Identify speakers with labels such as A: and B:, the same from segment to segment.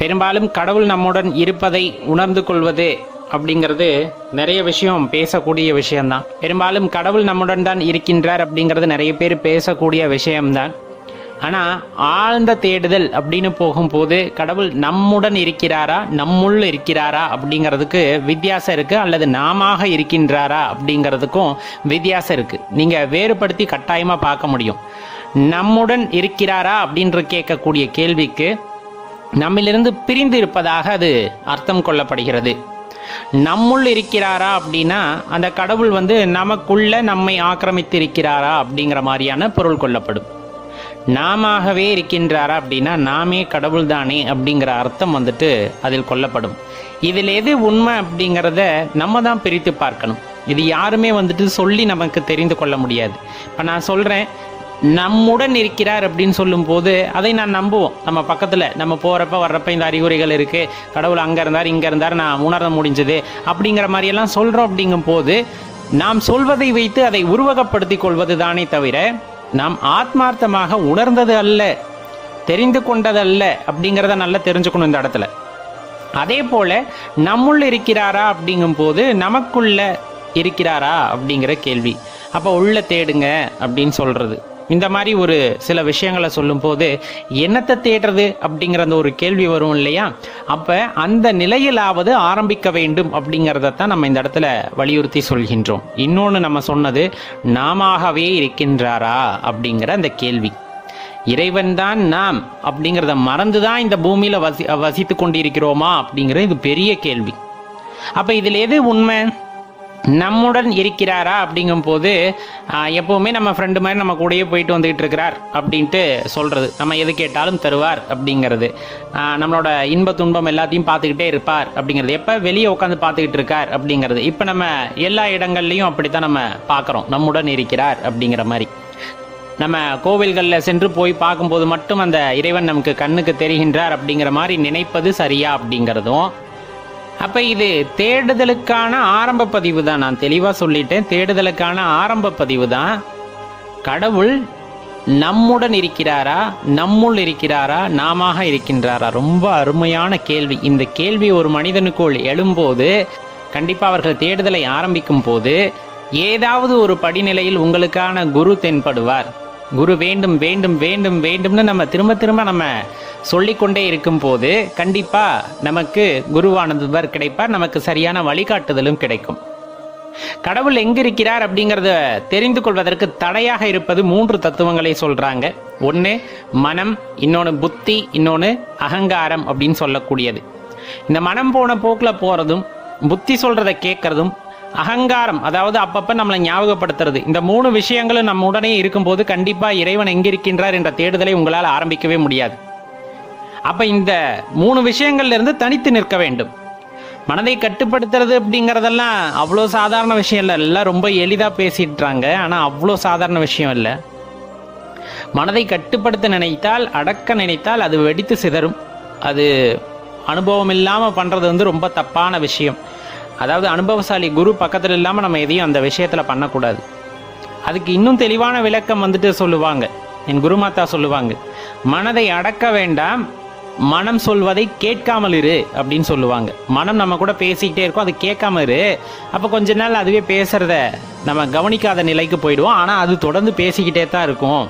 A: பெரும்பாலும் கடவுள் நம்முடன் இருப்பதை உணர்ந்து கொள்வது அப்படிங்கிறது நிறைய விஷயம் பேசக்கூடிய விஷயம்தான். பெரும்பாலும் கடவுள் நம்முடன் தான் இருக்கின்றார் அப்படிங்கிறது நிறைய பேர் பேசக்கூடிய விஷயம்தான். ஆனால் ஆழ்ந்த தேடுதல் அப்படின்னு போகும்போது கடவுள் நம்முடன் இருக்கிறாரா நம்முள் இருக்கிறாரா அப்படிங்கிறதுக்கு வித்தியாசம் இருக்குது அல்லது நாமாக இருக்கின்றாரா அப்படிங்கிறதுக்கும் வித்தியாசம் இருக்குது நீங்கள் வேறுபடுத்தி கட்டாயமாக பார்க்க முடியும். நம்முடன் இருக்கிறாரா அப்படின்ற கேட்கக்கூடிய கேள்விக்கு நம்மிலிருந்து பிரிந்து இருப்பதாக அது அர்த்தம் கொள்ளப்படுகிறது. நம்முள் இருக்கிறாரா அப்படின்னா அந்த கடவுள் வந்து நமக்குள்ள நம்மை ஆக்கிரமித்து இருக்கிறாரா அப்படிங்கிற மாதிரியான பொருள் கொள்ளப்படும். நாமவே இருக்கின்றாரா அப்படின்னா நாமே கடவுள் தானே அப்படிங்கிற அர்த்தம் வந்துட்டு அதில் கொள்ளப்படும். இதில் எது உண்மை அப்படிங்கிறத நம்ம தான் பிரித்து பார்க்கணும். இது யாருமே வந்துட்டு சொல்லி நமக்கு தெரிந்து கொள்ள முடியாது. இப்போ நான் சொல்கிறேன் நம்முடன் இருக்கிறார் அப்படின்னு சொல்லும்போது அதை நான் நம்புவோம். நம்ம பக்கத்தில் நம்ம போகிறப்ப வர்றப்ப இந்த அறிகுறிகள் இருக்குது கடவுள் அங்கே இருந்தார் இங்கே இருந்தார் நான் உணர முடிஞ்சது அப்படிங்கிற மாதிரியெல்லாம் சொல்கிறோம் அப்படிங்கும் போது நாம் சொல்வதை வைத்து அதை உருவகப்படுத்திக் கொள்வது தானே தவிர நாம் ஆத்மார்த்தமாக உணர்ந்தது அல்ல தெரிந்து கொண்டது அல்ல அப்படிங்கிறத நல்லா தெரிஞ்சுக்கணும் இந்த இடத்துல. அதே போல நம்முள் இருக்கிறாரா அப்படிங்கும் போது நமக்குள்ள இருக்கிறாரா அப்படிங்கிற கேள்வி. அப்போ உள்ள தேடுங்க அப்படின்னு சொல்றது. இந்த மாதிரி ஒரு சில விஷயங்களை சொல்லும்போது என்னத்தை தேடுறது அப்படிங்கிற அந்த ஒரு கேள்வி வரும் இல்லையா? அப்ப அந்த நிலையிலாவது ஆரம்பிக்க வேண்டும் அப்படிங்கிறதத்தான் நம்ம இந்த இடத்துல வலியுறுத்தி சொல்கின்றோம். இன்னொன்று நம்ம சொன்னது நாமவே இருக்கின்றாரா? அப்படிங்கிற அந்த கேள்வி. இறைவன்தான் நாம் அப்படிங்கிறத மறந்து தான் இந்த பூமியில் வசி வசித்து கொண்டிருக்கிறோமா அப்படிங்கிற இது பெரிய கேள்வி. அப்போ இதில் எது உண்மை? நம்முடன் இருக்கிறாரா அப்படிங்கும்போது போது எப்பவுமே நம்ம ஃப்ரெண்டு மாதிரி நம்ம கூடயே போயிட்டு வந்துகிட்டு இருக்கிறார் அப்படின்ட்டு சொல்கிறது நம்ம எது கேட்டாலும் தருவார் அப்படிங்கிறது. நம்மளோட இன்ப துன்பம் எல்லாத்தையும் பார்த்துக்கிட்டே இருப்பார் அப்படிங்கிறது. எப்போ வெளியே உட்காந்து பார்த்துக்கிட்டு இருக்கார் அப்படிங்கிறது. இப்போ நம்ம எல்லா இடங்கள்லையும் அப்படித்தான் நம்ம பார்க்குறோம். நம்முடன் இருக்கிறார் அப்படிங்கிற மாதிரி. நம்ம கோவில்களில் சென்று போய் பார்க்கும்போது மட்டும் அந்த இறைவன் நமக்கு கண்ணுக்கு தெரிகின்றார் அப்படிங்கிற மாதிரி நினைப்பது சரியா அப்படிங்கிறதும் அப்போ இது தேடுதலுக்கான ஆரம்ப பதிவு தான். நான் தெளிவாக சொல்லிட்டேன். தேடுதலுக்கான ஆரம்ப பதிவு தான். கடவுள் நம்முடன் இருக்கிறாரா? நம்முள் இருக்கிறாரா? நாமாக இருக்கின்றாரா? ரொம்ப அருமையான கேள்வி. இந்த கேள்வி ஒரு மனிதனுக்குள் எழும்போது கண்டிப்பாக அவர்கள் தேடுதலை ஆரம்பிக்கும் போது ஏதாவது ஒரு படிநிலையில் உங்களுக்கான குரு தென்படுவார். குரு வேண்டும் வேண்டும் வேண்டும் வேண்டும்னு நம்ம திரும்ப திரும்ப நம்ம சொல்லிக்கொண்டே இருக்கும்போது கண்டிப்பா நமக்கு குருவானவர் கிடைப்பார். நமக்கு சரியான வழிகாட்டுதலும் கிடைக்கும். கடவுள் எங்கிருக்கிறார் அப்படிங்கறத தெரிந்து கொள்வதற்கு தடையாக இருப்பது மூன்று தத்துவங்களை சொல்றாங்க. ஒன்று மனம் இன்னொன்று புத்தி இன்னொன்று அகங்காரம் அப்படின்னு சொல்லக்கூடியது. இந்த மனம் போன போக்கில் போறதும் புத்தி சொல்றதை கேட்கறதும் அகங்காரம் அதாவது அப்பப்ப நம்மளை ஞாபகப்படுத்துறது. இந்த மூணு விஷயங்களும் நம்ம உடனே இருக்கும்போது கண்டிப்பா இறைவன் எங்கிருக்கின்றார் என்ற தேடுதலை உங்களால் ஆரம்பிக்கவே முடியாது. அப்ப இந்த மூணு விஷயங்கள்ல இருந்து தனித்து நிற்க வேண்டும். மனதை கட்டுப்படுத்துறது அப்படிங்கறதெல்லாம் அவ்வளோ சாதாரண விஷயம் இல்லை. எல்லாம் ரொம்ப எளிதா பேசிடுறாங்க ஆனா அவ்வளோ சாதாரண விஷயம் இல்லை. மனதை கட்டுப்படுத்த நினைத்தால் அடக்க நினைத்தால் அது வெடித்து சிதறும். அது அனுபவம் இல்லாமல் பண்ணுறது வந்து ரொம்ப தப்பான விஷயம். அதாவது அனுபவசாலி குரு பக்கத்தில் இல்லாமல் நம்ம எதையும் அந்த விஷயத்தில் பண்ணக்கூடாது. அதுக்கு இன்னும் தெளிவான விளக்கம் வந்துட்டு சொல்லுவாங்க. என் குருமாத்தா சொல்லுவாங்க மனதை அடக்க வேண்டாம் மனம் சொல்வதை கேட்காமல் இரு அப்படின்னு சொல்லுவாங்க. மனம் நம்ம கூட பேசிக்கிட்டே இருக்கும் அது கேட்காம இரு. அப்போ கொஞ்ச நாள் அதுவே பேசுறத நம்ம கவனிக்காத நிலைக்கு போயிடுவோம். ஆனால் அது தொடர்ந்து பேசிக்கிட்டே தான் இருக்கும்.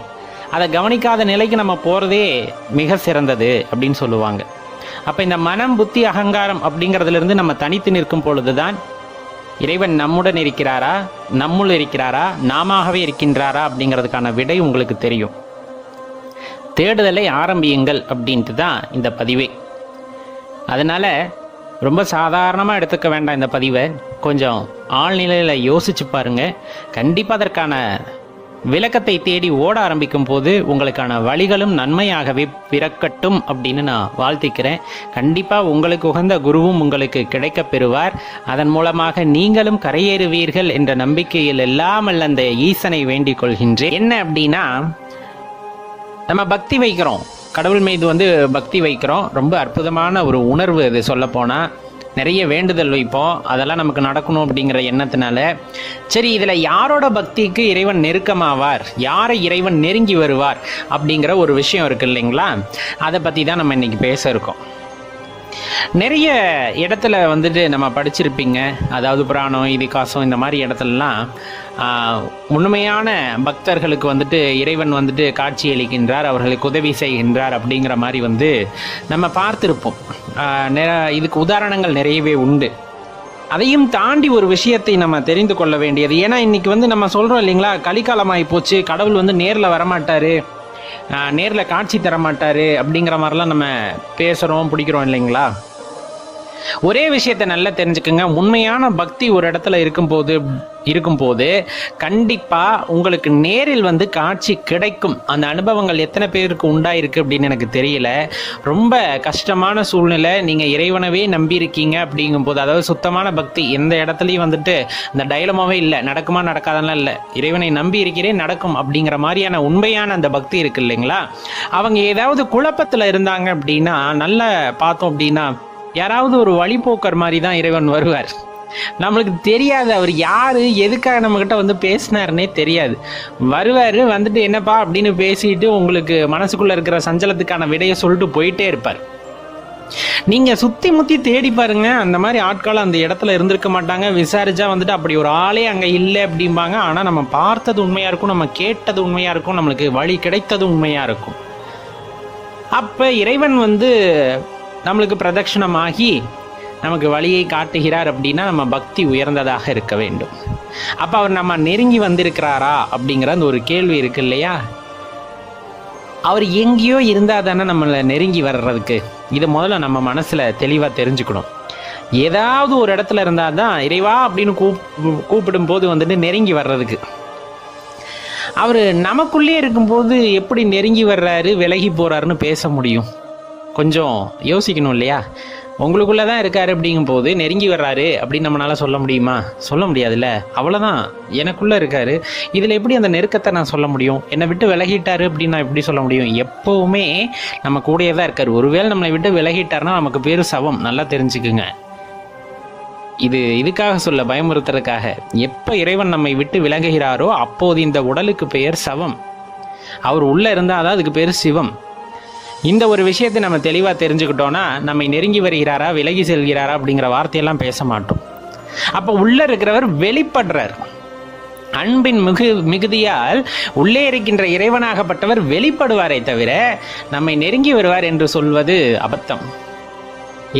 A: அதை கவனிக்காத நிலைக்கு நம்ம போகிறதே மிக சிறந்தது அப்படின்னு சொல்லுவாங்க. அப்போ இந்த மனம் புத்தி அகங்காரம் அப்படிங்கிறதுலேருந்து நம்ம தனித்து நிற்கும் பொழுதுதான் இறைவன் நம்முடன் இருக்கிறாரா நம்முள் இருக்கிறாரா நாமவே இருக்கின்றாரா அப்படிங்கிறதுக்கான விடை உங்களுக்கு தெரியும். தேடுதலை ஆரம்பியுங்கள் அப்படின்ட்டு தான் இந்த பதிவே. அதனால் ரொம்ப சாதாரணமாக எடுத்துக்க வேண்டாம் இந்த பதிவை. கொஞ்சம் ஆழ்நிலையில் யோசிச்சு பாருங்க. கண்டிப்பாக அதற்கான விளக்கத்தை தேடி ஓட ஆரம்பிக்கும் போது உங்களுக்கான வழிகளும் நன்மையாகவே பிறக்கட்டும் அப்படின்னு நான் வாழ்த்திக்கிறேன். கண்டிப்பாக உங்களுக்கு உகந்த குருவும் உங்களுக்கு கிடைக்கப் பெறுவார். அதன் மூலமாக நீங்களும் கரையேறுவீர்கள் என்ற நம்பிக்கையில் இல்லாமல் அந்த ஈசனை வேண்டிக் கொள்கின்றேன். என்ன அப்படின்னா நம்ம பக்தி வைக்கிறோம். கடவுள் மீது வந்து பக்தி வைக்கிறோம். ரொம்ப அற்புதமான ஒரு உணர்வு அது சொல்லப்போனால் நிறைய வேண்டுதல் வைப்போம். அதெல்லாம் நமக்கு நடக்கணும் அப்படிங்கிற எண்ணத்தினால. சரி இதில் யாரோட பக்திக்கு இறைவன் நெருக்கமாவார்? யாரை இறைவன் நெருங்கி வருவார்? அப்படிங்கிற ஒரு விஷயம் இருக்கு இல்லைங்களா? அதை பற்றி தான் நம்ம இன்றைக்கி பேச இருக்கோம். நிறைய இடத்துல வந்துட்டு நம்ம படிச்சிருப்பீங்க. அதாவது புராணம் இதிகாசம் இந்த மாதிரி இடத்துலலாம் உண்மையான பக்தர்களுக்கு வந்துட்டு இறைவன் வந்துட்டு காட்சி அளிக்கின்றார் அவர்களுக்கு உதவி செய்கின்றார் அப்படிங்கிற மாதிரி வந்து நம்ம பார்த்துருப்போம். இதுக்கு உதாரணங்கள் நிறையவே உண்டு. அதையும் தாண்டி ஒரு விஷயத்தை நம்ம தெரிந்து கொள்ள வேண்டியது. ஏன்னா இன்னைக்கு வந்து நம்ம சொல்றோம் இல்லைங்களா கலிக்காலமாகி போச்சு கடவுள் வந்து நேரில் வரமாட்டாரு. நேரில் காட்சி தர மாட்டார் அப்படிங்கிற மாதிரிலாம் நம்ம பேசுகிறோம் பிடிக்கிறோம் இல்லைங்களா? ஒரே விஷயத்தை நல்லா தெரிஞ்சுக்கங்க. உண்மையான பக்தி ஒரு இடத்துல இருக்கும்போது இருக்கும்போது கண்டிப்பாக உங்களுக்கு நேரில் வந்து காட்சி கிடைக்கும். அந்த அனுபவங்கள் எத்தனை பேருக்கு உண்டாயிருக்கு அப்படின்னு எனக்கு தெரியல. ரொம்ப கஷ்டமான சூழ்நிலை. நீங்கள் இறைவனவே நம்பி இருக்கீங்க அப்படிங்கும்போது அதாவது சுத்தமான பக்தி எந்த இடத்துலையும் வந்துட்டு இந்த டைலமாவே இல்லை. நடக்குமா நடக்காதெல்லாம் இல்லை. இறைவனை நம்பி இருக்கிறேன் நடக்கும் அப்படிங்கிற மாதிரியான உண்மையான அந்த பக்தி இருக்கு இல்லைங்களா? அவங்க ஏதாவது குழப்பத்தில் இருந்தாங்க அப்படின்னா நல்லா பார்த்தோம் அப்படின்னா யாராவது ஒரு வழிபோக்கர் மாதிரி தான் இறைவன் வருவார். நம்மளுக்கு தெரியாது அவர் யாரு எதுக்காக நம்மக்கிட்ட வந்து பேசினாருன்னே தெரியாது. வருவார் வந்துட்டு என்னப்பா அப்படின்னு பேசிட்டு உங்களுக்கு மனசுக்குள்ள இருக்கிற சஞ்சலத்துக்கான விடையை சொல்லிட்டு போயிட்டே இருப்பார். நீங்க சுத்தி முத்தி தேடி பாருங்க அந்த மாதிரி ஆட்கள் அந்த இடத்துல இருந்திருக்க மாட்டாங்க. விசாரிச்சா வந்துட்டு அப்படி ஒரு ஆளே அங்க இல்லை அப்படிம்பாங்க. ஆனா நம்ம பார்த்தது உண்மையா இருக்கும் நம்ம கேட்டது உண்மையா இருக்கும் நம்மளுக்கு வழி கிடைத்தது உண்மையா இருக்கும். அப்ப இறைவன் வந்து நம்மளுக்கு பிரதட்சிணமாகி நமக்கு வழியை காட்டுகிறார் அப்படின்னா நம்ம பக்தி உயர்ந்ததாக இருக்க வேண்டும். அப்போ அவர் நம்ம நெருங்கி வந்திருக்கிறாரா அப்படிங்கிற அந்த ஒரு கேள்வி இருக்கு இல்லையா? அவர் எங்கேயோ இருந்தால் தானே நம்மளை நெருங்கி வர்றதுக்கு. இதை முதல்ல நம்ம மனசில் தெளிவாக தெரிஞ்சுக்கணும். ஏதாவது ஒரு இடத்துல இருந்தால் தான் இறைவா அப்படின்னு கூப் கூப்பிடும் போது வந்துட்டு நெருங்கி வர்றதுக்கு. அவர் நமக்குள்ளே இருக்கும்போது எப்படி நெருங்கி வர்றாரு விலகி போகிறாருன்னு பேச முடியும். கொஞ்சம் யோசிக்கணும் இல்லையா உங்களுக்குள்ளே தான் இருக்காரு அப்படிங்கும்போது நெருங்கி வர்றாரு அப்படின்னு நம்மளால் சொல்ல முடியுமா? சொல்ல முடியாதுல்ல. அவ்வளோதான் எனக்குள்ளே இருக்காரு. இதில் எப்படி அந்த நெருக்கத்தை நான் சொல்ல முடியும்? என்னை விட்டு விலகிட்டாரு அப்படின்னு நான் எப்படி சொல்ல முடியும்? எப்போவுமே நம்ம கூடயே தான் இருக்கார். ஒருவேளை நம்மளை விட்டு விலகிட்டாருன்னா நமக்கு பேர் சவம். நல்லா தெரிஞ்சுக்குங்க. இது இதுக்காக சொல்ல பயமுறுத்துறதுக்காக. எப்போ இறைவன் நம்மை விட்டு விலகுகிறாரோ அப்போது இந்த உடலுக்கு பெயர் சவம். அவர் உள்ளே இருந்தால் தான் அதுக்கு பேர் சிவம். இந்த ஒரு விஷயத்தை நம்ம தெளிவாக தெரிஞ்சுக்கிட்டோன்னா நம்மை நெருங்கி வருகிறாரா விலகி செல்கிறாரா அப்படிங்கிற வார்த்தையெல்லாம் பேச மாட்டோம். அப்போ உள்ள இருக்கிறவர் வெளிப்படுறார். அன்பின் மிகு மிகுதியால் உள்ளே இருக்கின்ற இறைவனாகப்பட்டவர் வெளிப்படுவாரே தவிர நம்மை நெருங்கி வருவார் என்று சொல்வது அபத்தம்.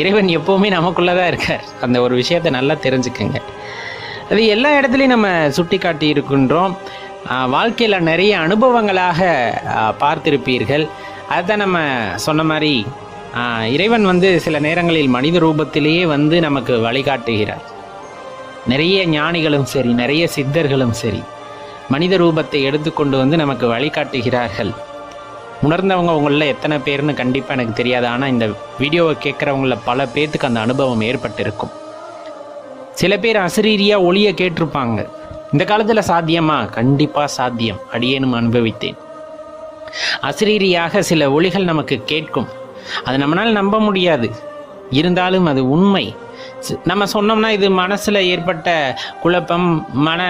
A: இறைவன் எப்போவுமே நமக்குள்ளே தான் இருக்கார். அந்த ஒரு விஷயத்தை நல்லா தெரிஞ்சுக்கங்க. அது எல்லா இடத்துலையும் நம்ம சுட்டி காட்டி இருக்கின்றோம் வாழ்க்கையில் வாழ்க்கையில நிறைய அனுபவங்களாக பார்த்திருப்பீர்கள். அதுதான் நம்ம சொன்ன மாதிரி இறைவன் வந்து சில நேரங்களில் மனித ரூபத்திலேயே வந்து நமக்கு வழிகாட்டுகிறார். நிறைய ஞானிகளும் சரி நிறைய சித்தர்களும் சரி மனித ரூபத்தை எடுத்துக்கொண்டு வந்து நமக்கு வழிகாட்டுகிறார்கள். உணர்ந்தவங்க உங்களில் எத்தனை பேர்னு கண்டிப்பாக எனக்கு தெரியாது. ஆனால் இந்த வீடியோவை கேட்குறவங்கள பல பேர்த்துக்கு அந்த அனுபவம் ஏற்பட்டிருக்கும். சில பேர் அசரீரியாக ஒளியை கேட்டிருப்பாங்க. இந்த காலத்தில் சாத்தியமா? கண்டிப்பாக சாத்தியம். அடியேனும் அனுபவித்தேன். அசரீரியாக சில ஒளிகள் நமக்கு கேட்கும். அது நம்மளால் நம்ப முடியாது. இருந்தாலும் அது உண்மை. நம்ம சொன்னோம்னா இது மனசில் ஏற்பட்ட குழப்பம் மன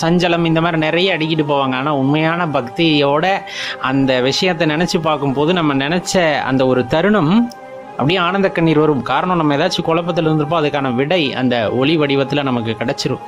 A: சஞ்சலம் இந்த மாதிரி நிறைய அடிக்கிட்டு போவாங்க. ஆனால் உண்மையான பக்தியோட அந்த விஷயத்தை நினச்சி பார்க்கும்போது நம்ம நினச்ச அந்த ஒரு தருணம் அப்படியே ஆனந்த கண்ணீர் வரும். காரணம் நம்ம ஏதாச்சும் குழப்பத்தில் இருந்திருப்போம் அதுக்கான விடை அந்த ஒளி வடிவத்தில் நமக்கு கிடைச்சிரும்.